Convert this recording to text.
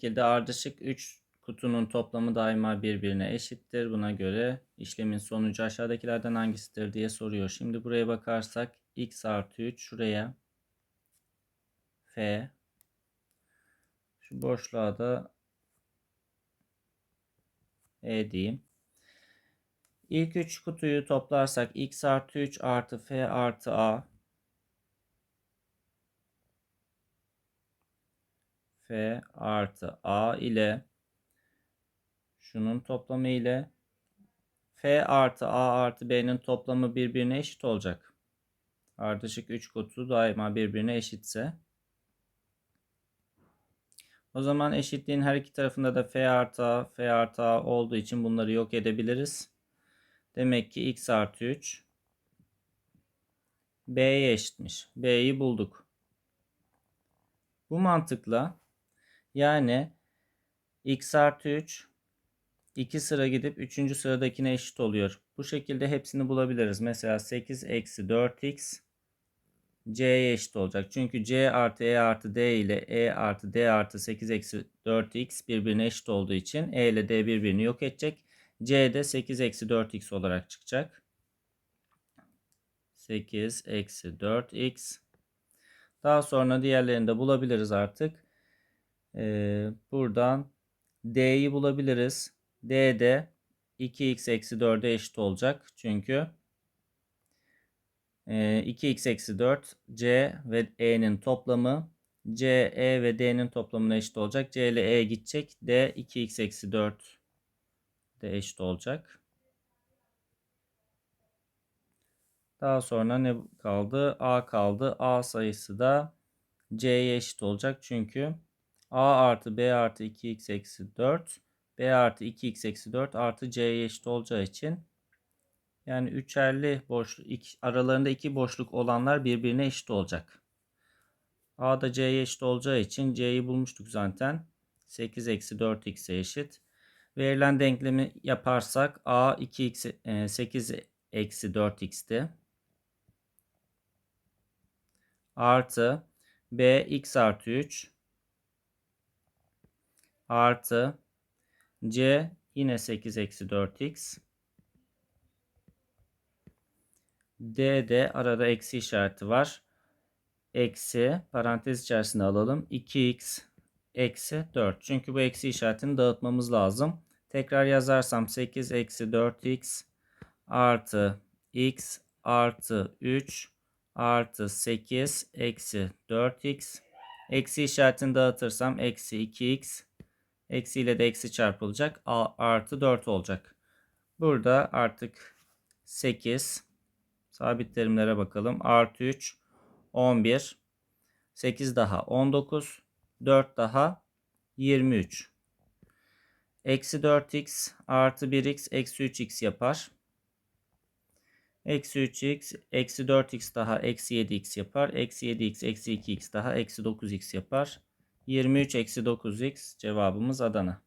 şekilde ardışık 3 kutunun toplamı daima birbirine eşittir. Buna göre işlemin sonucu aşağıdakilerden hangisidir diye soruyor. Şimdi buraya bakarsak x artı 3 şuraya f şu boşluğa da e diyeyim. İlk 3 kutuyu toplarsak x artı 3 artı f artı a f artı a ile şunun toplamı ile f artı a artı b'nin toplamı birbirine eşit olacak. Ardışık 3 kutu daima birbirine eşitse. O zaman eşitliğin her iki tarafında da f artı a, f artı a olduğu için bunları yok edebiliriz. Demek ki x artı 3 b'ye eşitmiş. b'yi bulduk. Bu mantıkla yani x artı 3 2 sıra gidip 3. sıradakine eşit oluyor. Bu şekilde hepsini bulabiliriz. Mesela 8 eksi 4x c'ye eşit olacak. Çünkü c artı e artı d ile e artı d artı 8 eksi 4x birbirine eşit olduğu için e ile d birbirini yok edecek. c de 8 eksi 4x olarak çıkacak. 8 eksi 4x. Daha sonra diğerlerini de bulabiliriz artık. Ee, buradan d'yi bulabiliriz. d de 2x eksi 4'e eşit olacak. Çünkü 2x eksi 4 c ve e'nin toplamı c, e ve d'nin toplamına eşit olacak. c ile e gidecek. d 2x eksi 4 de eşit olacak. Daha sonra ne kaldı? a kaldı. a sayısı da c'ye eşit olacak. Çünkü a artı b artı 2x eksi 4 b artı 2x eksi 4 artı c'ye eşit olacağı için yani üçerli boşluk iki, aralarında iki boşluk olanlar birbirine eşit olacak. A da C'ye eşit olacağı için C'yi bulmuştuk zaten. 8 eksi 4x'e eşit. Verilen denklemi yaparsak A 2x 8 eksi 4x'ti. Artı B x artı 3 artı C yine 8 eksi 4x D'de arada eksi işareti var. Eksi parantez içerisinde alalım. 2x eksi 4. Çünkü bu eksi işaretini dağıtmamız lazım. Tekrar yazarsam 8 eksi 4x artı x artı 3 artı 8 eksi 4x. Eksi işaretini dağıtırsam eksi 2x. Eksi ile de eksi çarpılacak. Artı 4 olacak. Burada artık 8 Sabit terimlere bakalım. Artı 3 11 8 daha 19 4 daha 23 Eksi 4x artı 1x eksi 3x yapar. Eksi 3x eksi 4x daha eksi 7x yapar. Eksi 7x eksi 2x daha eksi 9x yapar. 23 eksi 9x cevabımız Adana.